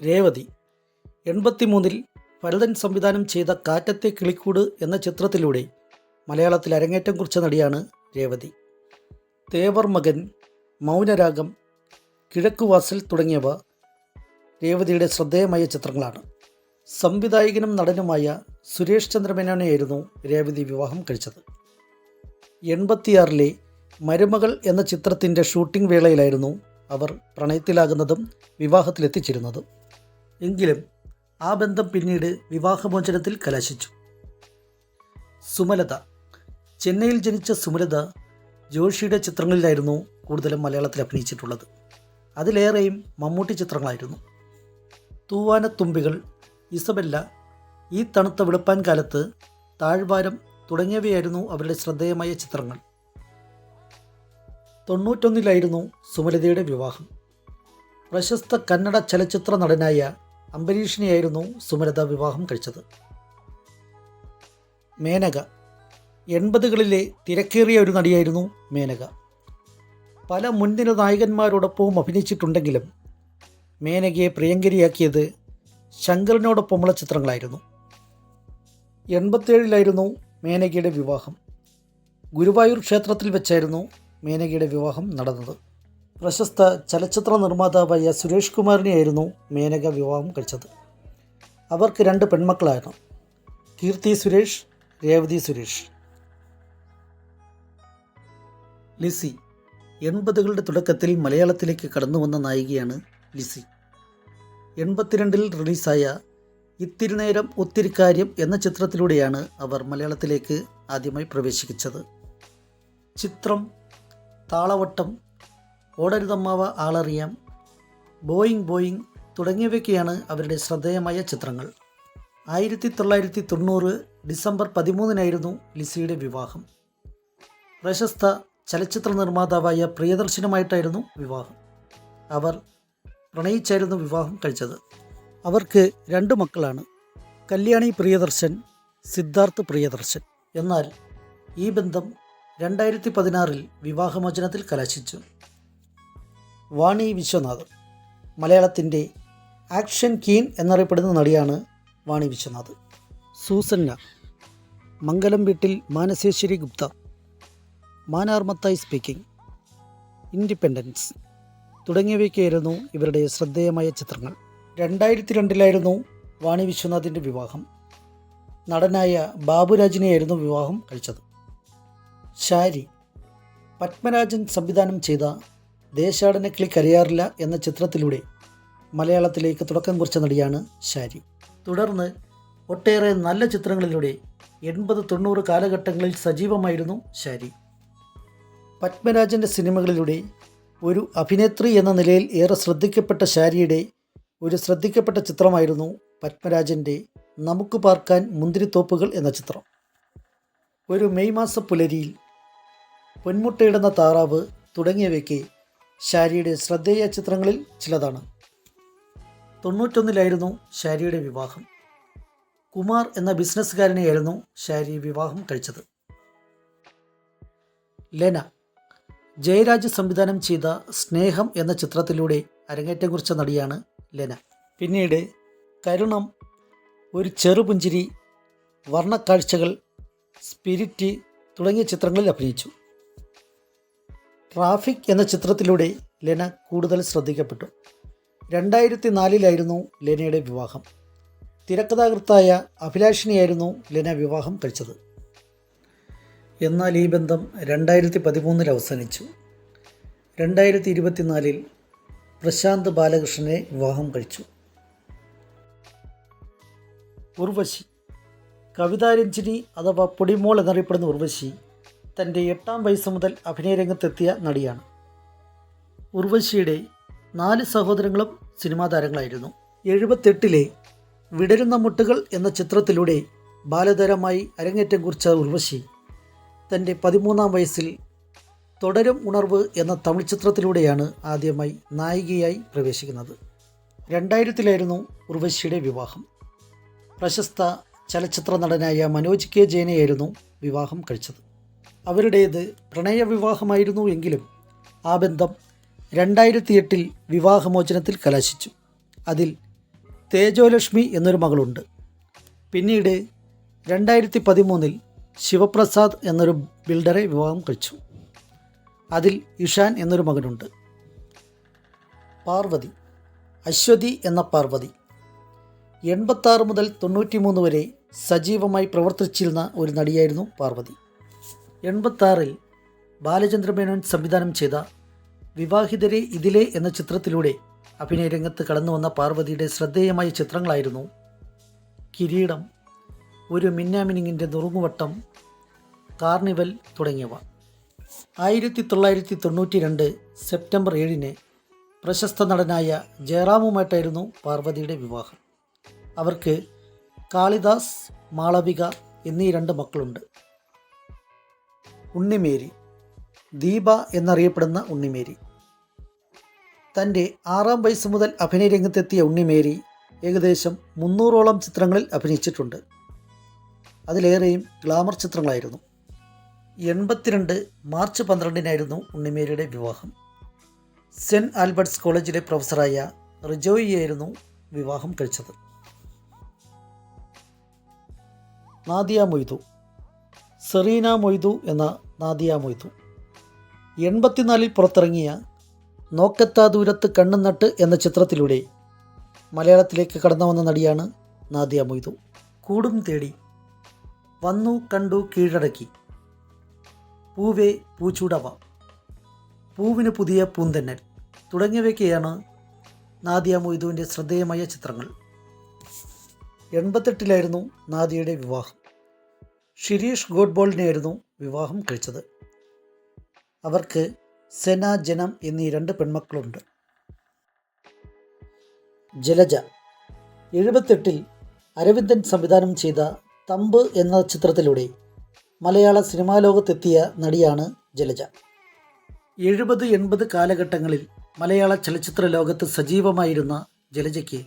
രേവതി. എൺപത്തിമൂന്നിൽ ഭരതൻ സംവിധാനം ചെയ്ത കാറ്റത്തെ കിളിക്കൂട് എന്ന ചിത്രത്തിലൂടെ മലയാളത്തിൽ അരങ്ങേറ്റം കുറിച്ച നടിയാണ് രേവതി. തേവർ മകൻ മൗനരാഗം കിഴക്കുവാസൽ തുടങ്ങിയവ രേവതിയുടെ ശ്രദ്ധേയമായ ചിത്രങ്ങളാണ്. സംവിധായകനും നടനുമായ സുരേഷ് ചന്ദ്രമേനോനെയായിരുന്നു രേവതി വിവാഹം കഴിച്ചത്. എൺപത്തിയാറിലെ മരുമകൾ എന്ന ചിത്രത്തിന്റെ ഷൂട്ടിംഗ് വേളയിലായിരുന്നു അവർ പ്രണയത്തിലാകുന്നതും വിവാഹത്തിലെത്തിച്ചിരുന്നതും. എങ്കിലും ആ ബന്ധം പിന്നീട് വിവാഹമോചനത്തിൽ കലാശിച്ചു. സുമലത. ചെന്നൈയിൽ ജനിച്ച സുമലത ജോഷിയുടെ ചിത്രങ്ങളിലായിരുന്നു കൂടുതലും മലയാളത്തിൽ അഭിനയിച്ചിട്ടുള്ളത്. അതിലേറെയും മമ്മൂട്ടി ചിത്രങ്ങളായിരുന്നു. തൂവാനത്തുമ്പികൾ ഇസബെല്ല ഈ തണുത്ത വെളുപ്പാൻ കാലത്ത് താഴ്വാരം തുടങ്ങിയവയായിരുന്നു അവരുടെ ശ്രദ്ധേയമായ ചിത്രങ്ങൾ. തൊണ്ണൂറ്റൊന്നിലായിരുന്നു സുമലതയുടെ വിവാഹം. പ്രശസ്ത കന്നഡ ചലച്ചിത്ര നടനായ അംബരീഷിനെയായിരുന്നു സുമലത വിവാഹം കഴിച്ചത്. മേനക. എൺപതുകളിലെ തിരക്കേറിയ ഒരു നടിയായിരുന്നു മേനക. പല മുൻനിര നായകന്മാരോടൊപ്പവും അഭിനയിച്ചിട്ടുണ്ടെങ്കിലും മേനകയെ പ്രിയങ്കരിയാക്കിയത് ശങ്കറിനോടൊപ്പമുള്ള ചിത്രങ്ങളായിരുന്നു. എൺപത്തേഴിലായിരുന്നു മേനകയുടെ വിവാഹം. ഗുരുവായൂർ ക്ഷേത്രത്തിൽ വെച്ചായിരുന്നു മേനകയുടെ വിവാഹം നടന്നത്. പ്രശസ്ത ചലച്ചിത്ര നിർമ്മാതാവായ സുരേഷ് കുമാറിനെയായിരുന്നു മേനക വിവാഹം കഴിച്ചത്. അവർക്ക് രണ്ട് പെൺമക്കളായിരുന്നു. കീർത്തി സുരേഷ് രേവതി സുരേഷ്. ലിസി. എൺപതുകളുടെ തുടക്കത്തിൽ മലയാളത്തിലേക്ക് കടന്നു വന്ന നായികയാണ് ലിസി. എൺപത്തിരണ്ടിൽ റിലീസായ ഇത്തിരി നേരം ഒത്തിരി കാര്യം എന്ന ചിത്രത്തിലൂടെയാണ് അവർ മലയാളത്തിലേക്ക് ആദ്യമായി പ്രവേശിപ്പിച്ചത്. ചിത്രം താളവട്ടം ഓടരുതമ്മാവ ആളറിയാം. ബോയിങ് ബോയിങ് തുടങ്ങിയവയൊക്കെയാണ് അവരുടെ ശ്രദ്ധേയമായ ചിത്രങ്ങൾ. ആയിരത്തി തൊള്ളായിരത്തി തൊണ്ണൂറ് ഡിസംബർ പതിമൂന്നിനായിരുന്നു ലിസിയുടെ വിവാഹം. പ്രശസ്ത ചലച്ചിത്ര നിർമ്മാതാവായ പ്രിയദർശനുമായിട്ടായിരുന്നു വിവാഹം. അവർ പ്രണയിച്ചായിരുന്നു വിവാഹം കഴിച്ചത്. അവർക്ക് രണ്ട് മക്കളാണ്. കല്യാണി പ്രിയദർശൻ സിദ്ധാർത്ഥ് പ്രിയദർശൻ. എന്നാൽ ഈ ബന്ധം രണ്ടായിരത്തി പതിനാറിൽ വിവാഹമോചനത്തിൽ കലാശിച്ചു. വാണി വിശ്വനാഥ്. മലയാളത്തിന്റെ ആക്ഷൻ കീൻ എന്നറിയപ്പെടുന്ന നടിയാണ് വാണി വിശ്വനാഥ്. സൂസന്ന മംഗലം വീട്ടിൽ മാനസേശ്വരി ഗുപ്ത മാനാർമത്തായി സ്പീക്കിംഗ് ഇൻഡിപെൻഡൻസ് തുടങ്ങിയവയ്ക്കായിരുന്നു ഇവരുടെ ശ്രദ്ധേയമായ ചിത്രങ്ങൾ. രണ്ടായിരത്തി രണ്ടിലായിരുന്നു വാണി വിശ്വനാഥിന്റെ വിവാഹം. നടനായ ബാബുരാജിനെയായിരുന്നു വിവാഹം കഴിച്ചത്. ശാരി പത്മരാജൻ സംവിധാനം ചെയ്ത ദേശാടന ക്ലിക്ക് അറിയാറില്ല എന്ന ചിത്രത്തിലൂടെ മലയാളത്തിലേക്ക് തുടക്കം കുറിച്ച നടിയാണ് ഷാരി തുടർന്ന് ഒട്ടേറെ നല്ല ചിത്രങ്ങളിലൂടെ എൺപത് തൊണ്ണൂറ് കാലഘട്ടങ്ങളിൽ സജീവമായിരുന്നു ഷാരി പത്മരാജന്റെ സിനിമകളിലൂടെ ഒരു അഭിനേത്രി എന്ന നിലയിൽ ഏറെ ശ്രദ്ധിക്കപ്പെട്ട ഷാരിയുടെ ഒരു ശ്രദ്ധിക്കപ്പെട്ട ചിത്രമായിരുന്നു പത്മരാജന്റെ നമുക്ക് പാർക്കാൻ മുന്തിരിത്തോപ്പുകൾ എന്ന ചിത്രം. ഒരു മെയ് മാസ പുലരിയിൽ പൊന്മുട്ടയിടുന്ന താറാവ് തുടങ്ങിയവയ്ക്ക് ഷാരിയുടെ ശ്രദ്ധേയ ചിത്രങ്ങളിൽ ചിലതാണ്. തൊണ്ണൂറ്റൊന്നിലായിരുന്നു ഷാരിയുടെ വിവാഹം. കുമാർ എന്ന ബിസിനസ്സുകാരനെയായിരുന്നു ഷാരി വിവാഹം കഴിച്ചത്. ലെന ജയരാജ് സംവിധാനം ചെയ്ത സ്നേഹം എന്ന ചിത്രത്തിലൂടെ അരങ്ങേറ്റം കുറിച്ച നടിയാണ് ലെന. പിന്നീട് കരുണം ഒരു ചെറുപുഞ്ചിരി വർണക്കാഴ്ചകൾ സ്പിരിറ്റ് തുടങ്ങിയ ചിത്രങ്ങളിൽ അഭിനയിച്ചു. ട്രാഫിക് എന്ന ചിത്രത്തിലൂടെ ലെന കൂടുതൽ ശ്രദ്ധിക്കപ്പെട്ടു. രണ്ടായിരത്തി നാലിലായിരുന്നു ലെനയുടെ വിവാഹം. തിരക്കഥാകൃത്തായ അഭിലാഷിനെയായിരുന്നു ലെന വിവാഹം കഴിച്ചത്. എന്നാൽ ഈ ബന്ധം രണ്ടായിരത്തി പതിമൂന്നിൽ അവസാനിച്ചു. രണ്ടായിരത്തി ഇരുപത്തിനാലിൽ പ്രശാന്ത് ബാലകൃഷ്ണനെ വിവാഹം കഴിച്ചു. ഉർവശി. കവിതാരഞ്ജിനി അഥവാ പൊടിമോൾ എന്നറിയപ്പെടുന്ന ഉർവശി തന്റെ എട്ടാം വയസ്സ് മുതൽ അഭിനയരംഗത്തെത്തിയ നടിയാണ്. ഉർവശിയുടെ നാല് സഹോദരങ്ങളും സിനിമാ താരങ്ങളായിരുന്നു. എഴുപത്തെട്ടിലെ വിടരുന്ന മുട്ടുകൾ എന്ന ചിത്രത്തിലൂടെ ബാലതാരമായി അരങ്ങേറ്റം കുറിച്ച ഉർവശി തന്റെ പതിമൂന്നാം വയസ്സിൽ തുടരും ഉണർവ് എന്ന തമിഴ് ചിത്രത്തിലൂടെയാണ് ആദ്യമായി നായികയായി പ്രവേശിക്കുന്നത്. രണ്ടായിരത്തിലായിരുന്നു ഉർവശിയുടെ വിവാഹം. പ്രശസ്ത ചലച്ചിത്ര നടനായ മനോജ് കെ ജയനെയായിരുന്നു വിവാഹം കഴിച്ചത്. അവരുടേത് പ്രണയവിവാഹമായിരുന്നു എങ്കിലും ആ ബന്ധം രണ്ടായിരത്തി എട്ടിൽ വിവാഹമോചനത്തിൽ കലാശിച്ചു. അതിൽ തേജോലക്ഷ്മി എന്നൊരു മകളുണ്ട്. പിന്നീട് രണ്ടായിരത്തി പതിമൂന്നിൽ ശിവപ്രസാദ് എന്നൊരു ബിൽഡറെ വിവാഹം കഴിച്ചു. അതിൽ ഇഷാൻ എന്നൊരു മകനുണ്ട്. പാർവതി അശ്വതി എന്ന പാർവതി. എൺപത്താറ് മുതൽ തൊണ്ണൂറ്റി മൂന്ന് വരെ സജീവമായി പ്രവർത്തിച്ചിരുന്ന ഒരു നടിയായിരുന്നു പാർവതി. എൺപത്താറിൽ ബാലചന്ദ്രമേനോൻ സംവിധാനം ചെയ്ത വിവാഹിതരെ ഇതിലെ എന്ന ചിത്രത്തിലൂടെ അഭിനയ രംഗത്ത് കടന്നു വന്ന പാർവതിയുടെ ശ്രദ്ധേയമായ ചിത്രങ്ങളായിരുന്നു കിരീടം ഒരു മിന്നാമിനിങ്ങിന്റെ നുറുങ്ങുവട്ടം കാർണിവൽ തുടങ്ങിയവ. ആയിരത്തി തൊള്ളായിരത്തി തൊണ്ണൂറ്റി രണ്ട് സെപ്റ്റംബർ ഏഴിന് പ്രശസ്ത നടനായ ജയറാമുമായിട്ടായിരുന്നു പാർവതിയുടെ വിവാഹം. അവർക്ക് കാളിദാസ് മാളവിക എന്നീ രണ്ട് മക്കളുണ്ട്. ഉണ്ണിമേരി ദീപ എന്നറിയപ്പെടുന്ന ഉണ്ണിമേരി. തന്റെ ആറാം വയസ്സ് മുതൽ അഭിനയരംഗത്തെത്തിയ ഉണ്ണിമേരി ഏകദേശം മുന്നൂറോളം ചിത്രങ്ങളിൽ അഭിനയിച്ചിട്ടുണ്ട്. അതിലേറെയും ഗ്ലാമർ ചിത്രങ്ങളായിരുന്നു. എൺപത്തിരണ്ട് മാർച്ച് പന്ത്രണ്ടിനായിരുന്നു ഉണ്ണിമേരിയുടെ വിവാഹം. സെന്റ് ആൽബർട്ട്സ് കോളേജിലെ പ്രൊഫസറായ റിജോയിയായിരുന്നു വിവാഹം കഴിച്ചത്. നാദിയ മൊയ്തു സെറീന മൊയ്തു എന്ന നാദിയ മൊയ്തു. എൺപത്തിനാലിൽ പുറത്തിറങ്ങിയ നോക്കത്താ ദൂരത്ത് കണ്ണും നട്ട് എന്ന ചിത്രത്തിലൂടെ മലയാളത്തിലേക്ക് കടന്നു വന്ന നടിയാണ് നാദിയ മൊയ്തു. കൂടും തേടി വന്നു കണ്ടു കീഴടക്കി. പൂവേ പൂച്ചൂടവ. പൂവിന് പുതിയ പൂന്തന്നൽ. തുടങ്ങിയവയൊക്കെയാണ് നാദിയ മൊയ്തുവിന്റെ ശ്രദ്ധേയമായ ചിത്രങ്ങൾ. എൺപത്തെട്ടിലായിരുന്നു നാദിയയുടെ വിവാഹം. ഷിരീഷ് ഗോഡ്ബോളിനെയായിരുന്നു വിവാഹം കഴിച്ചത്. അവർക്ക് സെന ജനം എന്നീ രണ്ട് പെൺമക്കളുണ്ട്. ജലജ എഴുപത്തെട്ടിൽ അരവിന്ദൻ സംവിധാനം ചെയ്ത തമ്പ് എന്ന ചിത്രത്തിലൂടെ മലയാള സിനിമാ ലോകത്തെത്തിയ നടിയാണ് ജലജ. എഴുപത് എൺപത് കാലഘട്ടങ്ങളിൽ മലയാള ചലച്ചിത്ര ലോകത്ത് സജീവമായിരുന്ന ജലജയ്ക്ക്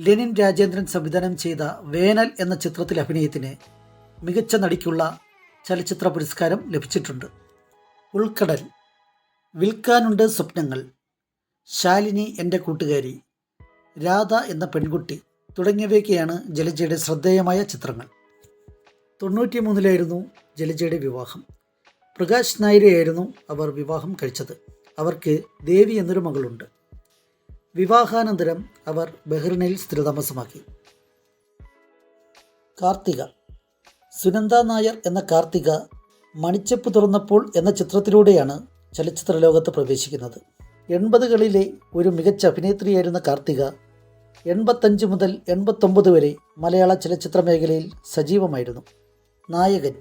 ലെനിൻ രാജേന്ദ്രൻ സംവിധാനം ചെയ്ത വേനൽ എന്ന ചിത്രത്തിൽ അഭിനയത്തിന് മികച്ച നടിക്കുള്ള ചലച്ചിത്ര പുരസ്കാരം ലഭിച്ചിട്ടുണ്ട്. ഉൾക്കടൽ. വിൽക്കാനുണ്ട് സ്വപ്നങ്ങൾ. ശാലിനി എന്റെ കൂട്ടുകാരി. രാധ എന്ന പെൺകുട്ടി തുടങ്ങിയവയൊക്കെയാണ് ജലജയുടെ ശ്രദ്ധേയമായ ചിത്രങ്ങൾ. തൊണ്ണൂറ്റി മൂന്നിലായിരുന്നു ജലജയുടെ വിവാഹം. പ്രകാശ് നായരെയായിരുന്നു അവർ വിവാഹം കഴിച്ചത്. അവർക്ക് ദേവി എന്നൊരു മകളുണ്ട്. വിവാഹാനന്തരം അവർ ബഹ്റിനിൽ സ്ഥിരതാമസമാക്കി. കാർത്തിക. സുനന്ദ നായർ എന്ന കാർത്തിക മണിച്ചപ്പ് തുറന്നപ്പോൾ എന്ന ചിത്രത്തിലൂടെയാണ് ചലച്ചിത്ര ലോകത്ത് പ്രവേശിക്കുന്നത്. എൺപതുകളിലെ ഒരു മികച്ച അഭിനേത്രിയായിരുന്ന കാർത്തിക എൺപത്തഞ്ച് മുതൽ എൺപത്തൊമ്പത് വരെ മലയാള ചലച്ചിത്ര മേഖലയിൽ സജീവമായിരുന്നു. നായകൻ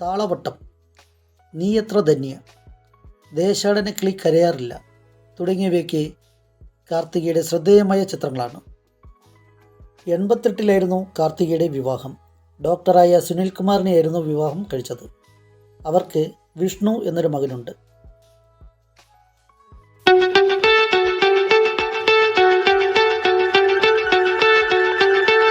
താളവട്ടം നീ എത്ര ധന്യ ദേശാടനക്കിളി കരയാറില്ല തുടങ്ങിയവയൊക്കെ കാർത്തികയുടെ ശ്രദ്ധേയമായ ചിത്രങ്ങളാണ്. എൺപത്തെട്ടിലായിരുന്നു കാർത്തികയുടെ വിവാഹം. ഡോക്ടറായ സുനിൽ കുമാറിനെയായിരുന്നു വിവാഹം കഴിച്ചത്. അവർക്ക് വിഷ്ണു എന്നൊരു മകനുണ്ട്.